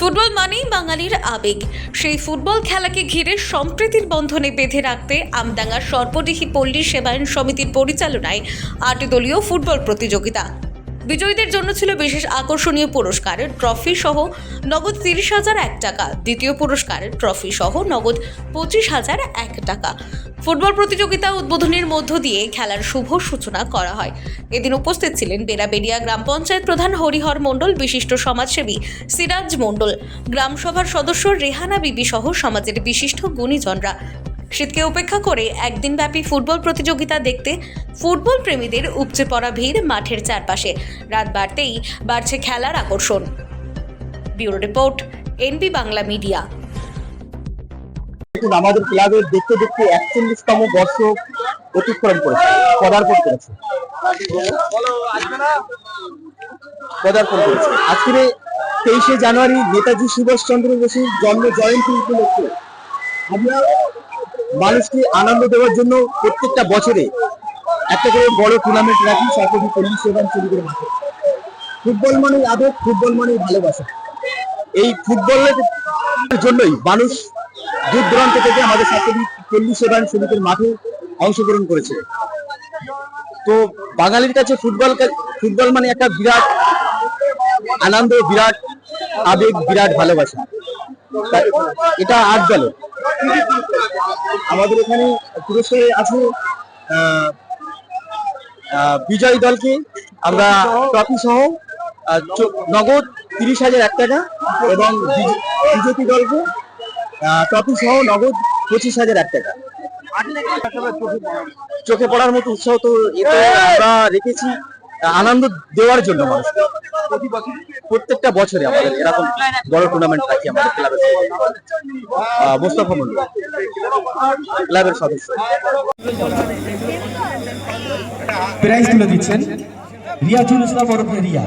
Football মানেই বাঙালির আবেগ। সেই ফুটবল খেলাকে ঘিরে সম্প্রীতির বন্ধনে বেঁধে রাখতে আমডাঙ্গা সর্বডিহি পল্লী সেবায়ন সমিতির পরিচালনায় আট দলীয় ফুটবল প্রতিযোগিতা। বিজয়ীদের জন্য ছিল বিশেষ আকর্ষণীয় পুরস্কার, ট্রফি সহ নগদ তিরিশ হাজার এক টাকা। দ্বিতীয় পুরস্কার, ট্রফি সহ নগদ পঁচিশ হাজার এক টাকা। ফুটবল প্রতিযোগিতা উদ্বোধনের মধ্য দিয়ে খেলার শুভ সূচনা করা হয়। এদিন উপস্থিত ছিলেন বেলাবেড়িয়া গ্রাম পঞ্চায়েত প্রধান হরিহর মণ্ডল, বিশিষ্ট সমাজসেবী সিরাজ মণ্ডল গ্রামসভার সদস্য রেহানা বিবি সহ সমাজের বিশিষ্ট গুণীজনরা। শীতকে উপেক্ষা করে একদিনব্যাপী ফুটবল প্রতিযোগিতা দেখতে ফুটবল প্রেমীদের উপচে পড়া ভিড় মাঠের চারপাশে। রাত বাড়তেই বাড়ছে খেলার আকর্ষণ। Bureau report, NB Bangla media. দেখুন আমাদের ক্লাবের দেখতে দেখতে একচল্লিশতম বর্ষ অতিক্রম করেছে, পদার্পণ করেছে। পদার্পণ করেছে। আজকের তেইশে জানুয়ারি নেতাজি সুভাষচন্দ্র বসুর জন্ম জয়ন্তী উপলক্ষে আমরা মানুষকে আনন্দ দেওয়ার জন্য প্রত্যেকটা বছরে একটা করে বড় টুর্নামেন্ট রাখি সরকারি পল্লী সেবান চুরিদের মাঠে ফুটবল মানেই আবেগ ফুটবল মানেই ভালোবাসা। এই ফুটবলের জন্যই মানুষ দূর দূরান্ত থেকে আমাদের সাথী পল্লী সেবায়ন সমিতির মাঠে অংশগ্রহণ করেছে। তো বাঙালির কাছে ফুটবল ফুটবল মানে একটা বিরাট আনন্দ, বিরাট আবেগ, বিরাট ভালোবাসা। এটা আট দলে। আমাদের এখানে পুরস্কারে আছে বিজয়ী দলকে আমরা ট্রফি সহ নগদ তিরিশ হাজার এক টাকা এবং বিজ- বিজেপি দলকে ট্রফি সহ নগদ পঁচিশ হাজার এক টাকা। চোখে পড়ার মতো উৎসাহ তো এতে আমরা রেখেছি আনন্দ দেওয়ার জন্য প্রত্যেকটা বছরে আমাদের এরকম বড় টুর্নামেন্ট রাখি আমাদের ক্লাবের মোস্তফা মন্ডল ক্লাবের সদস্য। প্রাইজ তুলে দিচ্ছেন। রিয়াজুল ইসলাম ওরফে রিয়া।